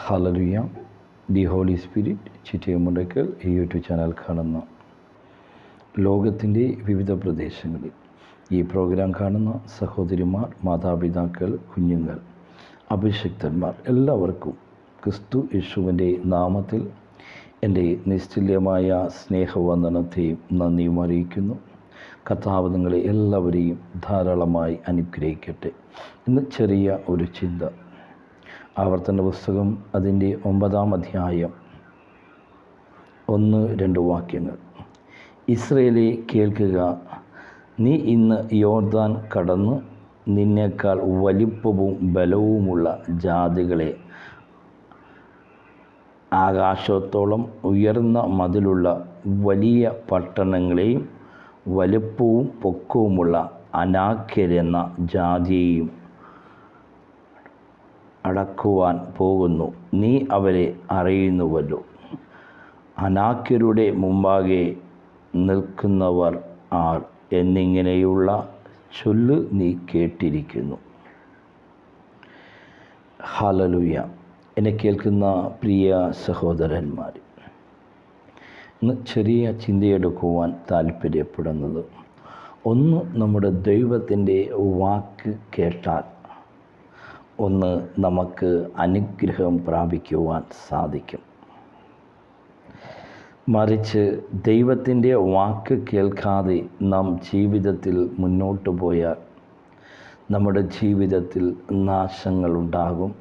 Hallelujah the holy spirit Chittayamundakkal ഈ YouTube channel കാണുന്ന. ലോകത്തിന്റെ വിവിധ പ്രദേശങ്ങളിൽ ഈ പ്രോഗ്രാം കാണുന്ന സഹോദരിമാർ മാതാപിതാക്കൾ കുഞ്ഞുങ്ങൾ അഭിഷിക്തന്മാർ എല്ലാവർക്കും ക്രിസ്തു യേശുവിന്റെ നാമത്തിൽ എന്റെ നിശ്ചല്യമായ സ്നേഹവന്ദനത്തെയും നന്ദിയും അറിയിക്കുന്നു. കർത്താവ് നിങ്ങളെ എല്ലാവരെയും ധാരാളമായി അനുഗ്രഹിക്കട്ടെ. ഇന്ന് ചെറിയ ഒരു ചിന്ത. ആവർത്തന പുസ്തകം അതിന്റെ ഒമ്പതാം അധ്യായം. ഒന്ന് രണ്ട് വാക്യങ്ങൾ. ഇസ്രയേലെ കേൾക്കുക. നീ ഇന്ന് യോർദാൻ കടന്ന് നിന്നേക്കാൾ വലിപ്പവും ബലവുമുള്ള ജാതികളെ ആകാശത്തോളം ഉയർന്ന മതിലുള്ള വലിയ പട്ടണങ്ങളെയും വലുപ്പവും പൊക്കവുമുള്ള അനാഖ്യരെന്ന ജാതിയെയും അടക്കുവാൻ പോകുന്നു. നീ അവരെ അറിയുന്നുവല്ലോ. അനാക്യരുടെ മുമ്പാകെ നിൽക്കുന്നവർ ആർ എന്നിങ്ങനെയുള്ള ചൊല്ല് നീ കേട്ടിരിക്കുന്നു. ഹലലുയ എന്നെ കേൾക്കുന്ന പ്രിയ സഹോദരന്മാർ ഇന്ന് ചെറിയ ചിന്തയെടുക്കുവാൻ താല്പര്യപ്പെടുന്നത് ഒന്ന് നമ്മുടെ ദൈവത്തിന്റെ വാക്ക് കേട്ടാൽ ഒന്ന് നമുക്ക് അനുഗ്രഹം പ്രാപിക്കുവാൻ സാധിക്കും. മറിച്ച് ദൈവത്തിന്റെ വാക്ക് കേൾക്കാതെ നാം ജീവിതത്തിൽ മുന്നോട്ട് പോയാൽ നമ്മുടെ ജീവിതത്തിൽ നാശങ്ങളുണ്ടാകും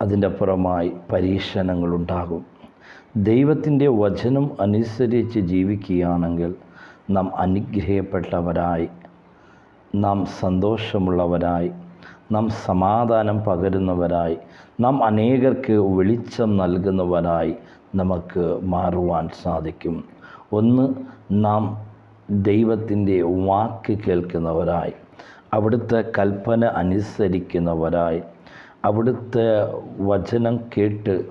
അതിന്റെ അപ്പുറമായി പരീക്ഷണങ്ങളുണ്ടാകും ദൈവത്തിന്റെ വചനം അനുസരിച്ച് ജീവിക്കുകയാണെങ്കിൽ നാം അനുഗ്രഹപ്പെട്ടവരായി നാം സന്തോഷമുള്ളവരായി നാം സമാധാനം പകരുന്നവരായി. നാം അനേകർക്ക് വെളിച്ചം നൽകുന്നവരായി നമുക്ക് മാറുവാൻ സാധിക്കും. ഒന്ന് നാം ദൈവത്തിന്റെ വാക്ക് കേൾക്കുന്നവരായി. അവിടുത്തെ കൽപ്പന അനുസരിക്കുന്നവരായി. അവിടുത്തെ വചനം കേട്ട്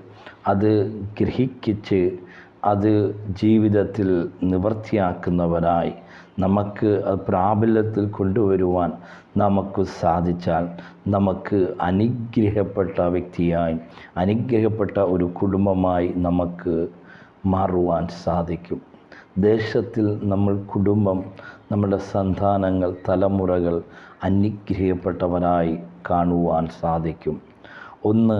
അത് ഗ്രഹിക്കിച്ച് അത് ജീവിതത്തിൽ നിവർത്തിയാക്കുന്നവരായി നമുക്ക് പ്രാബല്യത്തിൽ കൊണ്ടുവരുവാൻ നമുക്ക് സാധിച്ചാൽ നമുക്ക് അനുഗ്രഹപ്പെട്ട വ്യക്തിയായി അനുഗ്രഹപ്പെട്ട ഒരു കുടുംബമായി നമുക്ക് മാറുവാൻ സാധിക്കും. ദേശത്തിൽ നമ്മൾ കുടുംബം നമ്മുടെ സന്താനങ്ങൾ തലമുറകൾ അനുഗ്രഹപ്പെട്ടവരായി കാണുവാൻ സാധിക്കും. ഒന്ന്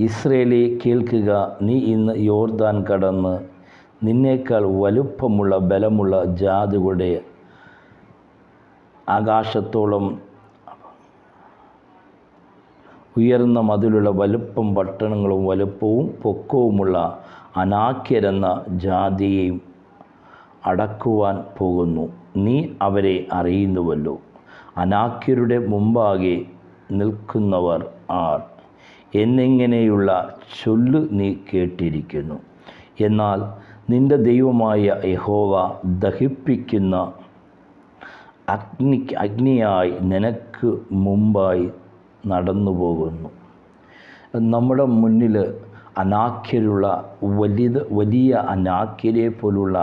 ഇസ്രയേലെ കേൾക്കുക നീ ഇന്ന് യോർദാൻ കടന്ന് നിന്നേക്കാൾ വലുപ്പമുള്ള ബലമുള്ള ജാതികളുടെ ആകാശത്തോളം ഉയർന്ന മതിലുള്ള വലുപ്പം പട്ടണങ്ങളും വലുപ്പവും പൊക്കവുമുള്ള അനാക്യരെന്ന ജാതിയെയും അടക്കുവാൻ പോകുന്നു. നീ അവരെ അറിയുന്നുവല്ലോ. അനാക്യരുടെ മുമ്പാകെ നിൽക്കുന്നവർ ആർ. എന്നിങ്ങനെയുള്ള ചൊല്ല് നീ കേട്ടിരിക്കുന്നു. എന്നാൽ നിന്റെ ദൈവമായ യഹോവ ദഹിപ്പിക്കുന്ന അഗ്നി അഗ്നിയായി നിനക്ക് മുമ്പായി നടന്നു പോകുന്നു നമ്മുടെ മുന്നിൽ അനാഖ്യരുള്ള വലിയ വലിയ അനാഖ്യരെ പോലുള്ള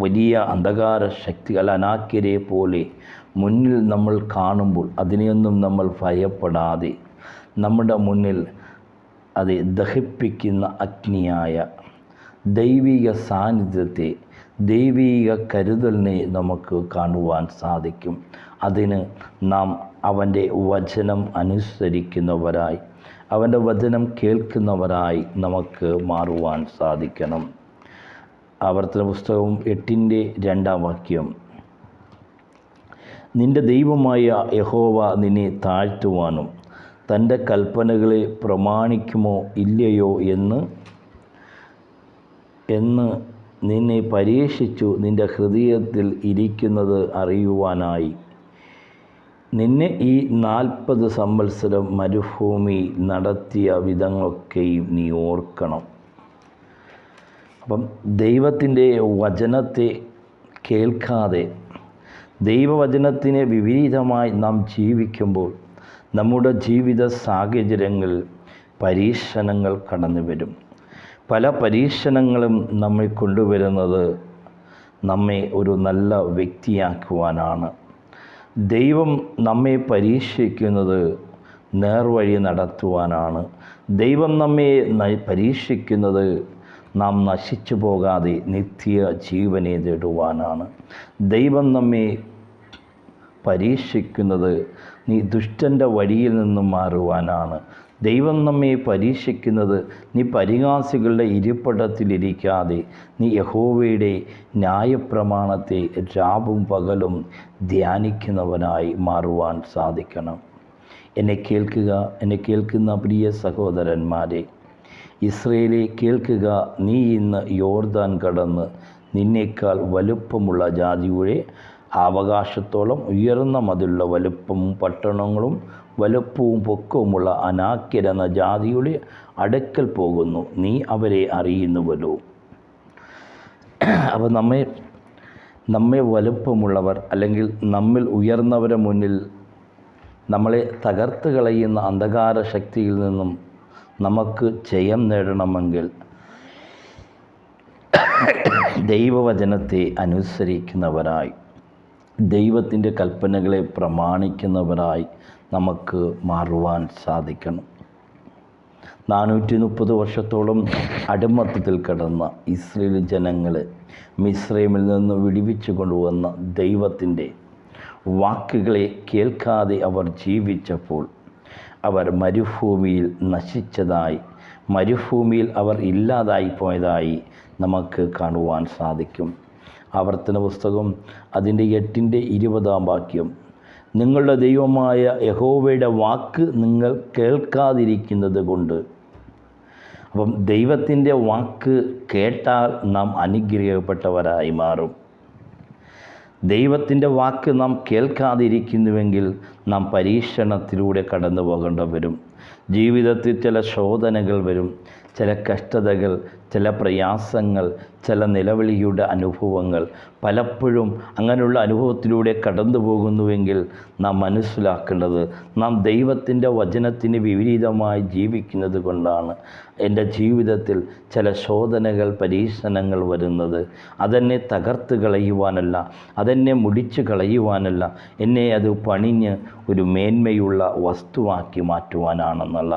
വലിയ അന്ധകാര ശക്തികൾ അനാക്യരെ പോലെ മുന്നിൽ നമ്മൾ കാണുമ്പോൾ അതിനെയൊന്നും നമ്മൾ ഭയപ്പെടാതെ നമ്മുടെ മുന്നിൽ അത് ദഹിപ്പിക്കുന്ന അഗ്നിയായ ദൈവിക സാന്നിധ്യത്തെ ദൈവിക കരുതലിനെ നമുക്ക് കാണുവാൻ സാധിക്കും. അതിന് നാം അവന്റെ വചനം അനുസരിക്കുന്നവരായി അവന്റെ വചനം കേൾക്കുന്നവരായി നമുക്ക് മാറുവാൻ സാധിക്കണം. ആവർത്തന പുസ്തകം എട്ടിന്റെ രണ്ടാം വാക്യം. നിന്റെ ദൈവമായ യഹോവ നിന്നെ താഴ്ത്തുവാനും തന്റെ കൽപ്പനകളെ പ്രമാണിക്കുമോ ഇല്ലയോ എന്ന് എന്ന് നിന്നെ പരീക്ഷിച്ചു നിന്റെ ഹൃദയത്തിൽ ഇരിക്കുന്നത് അറിയുവാനായി. നിന്നെ ഈ നാൽപ്പത് സംവത്സരം മരുഭൂമി നടത്തിയ വിധങ്ങളൊക്കെയും നീ ഓർക്കണം. അപ്പം ദൈവത്തിന്റെ വചനത്തെ കേൾക്കാതെ ദൈവവചനത്തിന് വിപരീതമായി നാം ജീവിക്കുമ്പോൾ നമ്മുടെ ജീവിത സാഹചര്യങ്ങളിൽ പരീക്ഷണങ്ങൾ കടന്നു വരും പല പരീക്ഷണങ്ങളും നമ്മെ കൊണ്ടുവരുന്നത് നമ്മെ ഒരു നല്ല വ്യക്തിയാക്കുവാനാണ്. ദൈവം നമ്മെ പരീക്ഷിക്കുന്നത് നേർവഴി നടത്തുവാനാണ്. ദൈവം നമ്മെ പരീക്ഷിക്കുന്നത് നാം നശിച്ചു പോകാതെ നിത്യ ജീവനെ നേടുവാനാണ്. ദൈവം നമ്മെ പരീക്ഷിക്കുന്നത് നീ ദുഷ്ടന്റെ വഴിയിൽ നിന്നും മാറുവാനാണ്. ദൈവം നമ്മെ പരീക്ഷിക്കുന്നത് നീ പരിഹാസികളുടെ ഇരിപ്പിടത്തിലിരിക്കാതെ നീ യഹോവയുടെ ന്യായപ്രമാണത്തെ രാവും പകലും ധ്യാനിക്കുന്നവനായി മാറുവാൻ സാധിക്കണം. എന്നെ കേൾക്കുക എന്നെ കേൾക്കുന്ന പ്രിയ സഹോദരന്മാരെ ഇസ്രയേലെ കേൾക്കുക നീ ഇന്ന് യോർദാൻ കടന്ന് നിന്നേക്കാൾ വലുപ്പമുള്ള ജാതിയുടെ അവകാശത്തോളം ഉയർന്ന മതിലുള്ള വലുപ്പവും പട്ടണങ്ങളും വലുപ്പവും പൊക്കവുമുള്ള അനാക്യരെന്ന ജാതിയുടെ അടുക്കൽ പോകുന്നു. നീ അവരെ അറിയുന്നുവല്ലോ. അപ്പോൾ നമ്മെ നമ്മെ വലുപ്പമുള്ളവർ അല്ലെങ്കിൽ നമ്മിൽ ഉയർന്നവരെ മുന്നിൽ നമ്മളെ തകർത്ത് കളയുന്ന അന്ധകാര ശക്തിയിൽ നിന്നും നമുക്ക് ജയം നേടണമെങ്കിൽ ദൈവവചനത്തെ അനുസരിക്കുന്നവരായി ദൈവത്തിന്റെ കൽപ്പനകളെ പ്രമാണിക്കുന്നവരായി നമുക്ക് മാറുവാൻ സാധിക്കണം. നാനൂറ്റി മുപ്പത് വർഷത്തോളം അടിമത്തത്തിൽ കിടന്ന ഇസ്രയേൽ ജനങ്ങളെ മിസ്രൈമിൽ നിന്ന് വിടിവിച്ചു കൊണ്ടുവന്ന ദൈവത്തിന്റെ വാക്കുകളെ കേൾക്കാതെ അവർ ജീവിച്ചപ്പോൾ അവർ മരുഭൂമിയിൽ നശിച്ചതായി മരുഭൂമിയിൽ അവർ ഇല്ലാതായി പോയതായി നമുക്ക് കാണുവാൻ സാധിക്കും. ആവർത്തന പുസ്തകം അതിന്റെ എട്ടിന്റെ ഇരുപതാം വാക്യം നിങ്ങളുടെ ദൈവമായ യഹോവയുടെ വാക്ക് നിങ്ങൾ കേൾക്കാതിരിക്കുന്നത് കൊണ്ട്. അപ്പം ദൈവത്തിന്റെ വാക്ക് കേട്ടാൽ നാം അനുഗ്രഹപ്പെട്ടവരായി മാറും. ദൈവത്തിന്റെ വാക്ക് നാം കേൾക്കാതിരിക്കുന്നുവെങ്കിൽ നാം പരീക്ഷണത്തിലൂടെ കടന്നു പോകേണ്ട വരും. ജീവിതത്തിൽ ചില ശോധനകൾ വരും. ചില കഷ്ടതകൾ ചില പ്രയാസങ്ങൾ ചില നിലവിളിയുടെ അനുഭവങ്ങൾ. പലപ്പോഴും അങ്ങനെയുള്ള അനുഭവത്തിലൂടെ കടന്നു പോകുന്നുവെങ്കിൽ നാം മനസ്സിലാക്കേണ്ടത് നാം ദൈവത്തിന്റെ വചനത്തിന് വിപരീതമായി ജീവിക്കുന്നത് കൊണ്ടാണ്. എന്റെ ജീവിതത്തിൽ ചില ശോധനകൾ പരീക്ഷണങ്ങൾ വരുന്നത്. അതെന്നെ തകർത്ത് കളയുവാനല്ല അതെന്നെ മുടിച്ച് കളയുവാനല്ല എന്നെ അത് പണിഞ്ഞ് ഒരു മേന്മയുള്ള വസ്തുവാക്കി മാറ്റുവാനാണെന്നുള്ള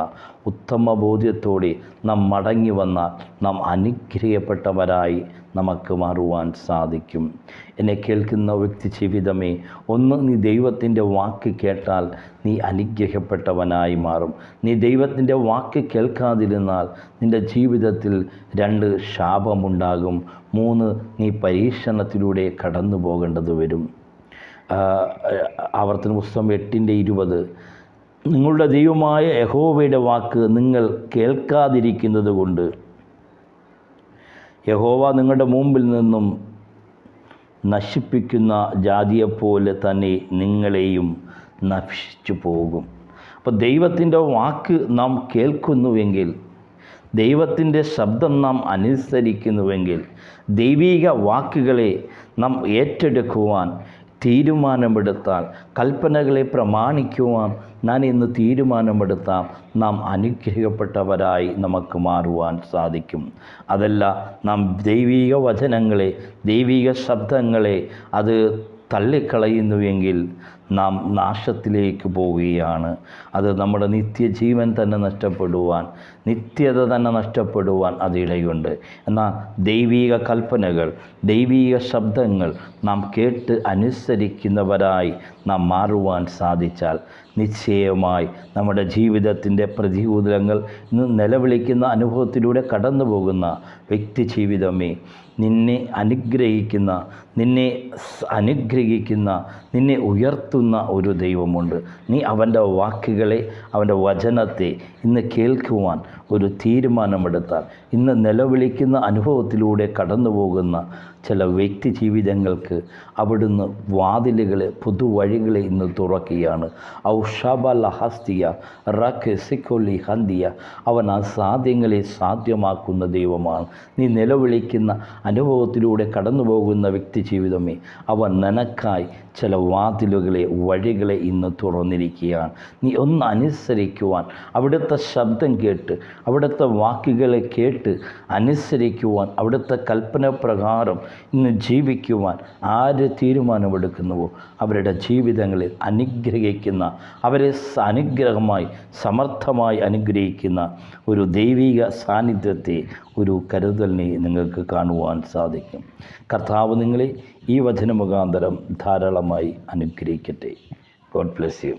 ഉത്തമ ബോധ്യത്തോടെ നാം മടങ്ങി വന്നാൽ നാം അനുഗ്രഹിക്കപ്പെട്ടവരായി നമുക്ക് മാറുവാൻ സാധിക്കും. എന്നെ കേൾക്കുന്ന വ്യക്തി ജീവിതമേ ഒന്ന് നീ ദൈവത്തിന്റെ വാക്ക് കേട്ടാൽ നീ അനുഗ്രഹിക്കപ്പെട്ടവനായി മാറും. നീ ദൈവത്തിന്റെ വാക്ക് കേൾക്കാതിരുന്നാൽ നിന്റെ ജീവിതത്തിൽ രണ്ട് ശാപമുണ്ടാകും. മൂന്ന് നീ പരീക്ഷണത്തിലൂടെ കടന്നു പോകേണ്ടത് വരും ആവർത്തന പുസ്തകം എട്ടിന്റെ ഇരുപത്. നിങ്ങളുടെ ദൈവമായ യഹോവയുടെ വാക്ക് നിങ്ങൾ കേൾക്കാതിരിക്കുന്നത് കൊണ്ട്. യഹോവ നിങ്ങളുടെ മുമ്പിൽ നിന്നും നശിപ്പിക്കുന്ന ജാതിയെപ്പോലെ തന്നെ നിങ്ങളെയും നശിച്ചു പോകും. അപ്പോൾ ദൈവത്തിന്റെ വാക്ക് നാം കേൾക്കുന്നുവെങ്കിൽ ദൈവത്തിന്റെ ശബ്ദം നാം അനുസരിക്കുന്നുവെങ്കിൽ ദൈവിക വാക്കുകളെ നാം ഏറ്റെടുക്കുവാൻ തീരുമാനമെടുത്താൽ കൽപ്പനകളെ പ്രമാണിക്കുവാൻ ഞാൻ ഇന്ന് തീരുമാനമെടുത്താൽ നാം അനുഗ്രഹിക്കപ്പെട്ടവരായി നമുക്ക് മാറുവാൻ സാധിക്കും. അതല്ല നാം ദൈവിക വചനങ്ങളെ ദൈവിക ശബ്ദങ്ങളെ അത് തള്ളിക്കളയുന്നുവെങ്കിൽ നാം നാശത്തിലേക്ക് പോവുകയാണ്. അത് നമ്മുടെ നിത്യജീവൻ തന്നെ നഷ്ടപ്പെടുവാൻ നിത്യത തന്നെ നഷ്ടപ്പെടുവാൻ അതിടയുണ്ട് എന്നാൽ ദൈവീക കൽപ്പനകൾ ദൈവീക ശബ്ദങ്ങൾ നാം കേട്ട് അനുസരിക്കുന്നവരായി നാം മാറുവാൻ സാധിച്ചാൽ നിശ്ചയമായി നമ്മുടെ ജീവിതത്തിന്റെ പ്രതികൂലങ്ങൾ ഇന്ന് നിലവിളിക്കുന്ന അനുഭവത്തിലൂടെ കടന്നു പോകുന്ന വ്യക്തി ജീവിതമേ നിന്നെ അനുഗ്രഹിക്കുന്ന നിന്നെ അനുഗ്രഹിക്കുന്ന നിന്നെ ഉയർത്തുന്ന ഒരു ദൈവമുണ്ട്. നീ അവന്റെ വാക്കുകളെ അവന്റെ വചനത്തെ ഇന്ന് കേൾക്കുവാൻ ഒരു തീരുമാനമെടുത്താൽ ഇന്ന് നിലവിളിക്കുന്ന അനുഭവത്തിലൂടെ കടന്നു പോകുന്ന ചില വ്യക്തി ജീവിതങ്ങൾക്ക് അവിടുന്ന് വാതിലുകളെ പുതുവഴികളെ ഇന്ന് തുറക്കുകയാണ്. ഔഷബ ഹസ്തിയ റഖ് സിക്കൊല്ലി ഹന്തിയ അവൻ അസാധ്യങ്ങളെ സാധ്യമാക്കുന്ന ദൈവമാണ്. നീ നിലവിളിക്കുന്ന അനുഭവത്തിലൂടെ കടന്നു പോകുന്ന വ്യക്തി ജീവിതമേ അവൻ നിനക്കായി ചില വാതിലുകളെ വഴികളെ ഇന്ന് തുറന്നിരിക്കുകയാണ്. നീ ഒന്ന് അനുസരിക്കുവാൻ അവിടുത്തെ ശബ്ദം കേട്ട് അവിടുത്തെ വാക്കുകളെ കേട്ട് അനുസരിക്കുവാൻ അവിടുത്തെ കൽപ്പന പ്രകാരം ഇന്ന് ജീവിക്കുവാൻ ആര് തീരുമാനമെടുക്കുന്നുവോ? അവരുടെ ജീവിതങ്ങളിൽ അനുഗ്രഹിക്കുന്ന അവരെ അനുഗ്രഹമായി സമർത്ഥമായി അനുഗ്രഹിക്കുന്ന ഒരു ദൈവിക സാന്നിധ്യത്തെ ഒരു കരുതലിനെ നിങ്ങൾക്ക് കാണുവാൻ സാധിക്കും. കർത്താവ് നിങ്ങളെ ഈ വചന മുഖാന്തരം ധാരാളമായി അനുഗ്രഹിക്കട്ടെ. God bless you.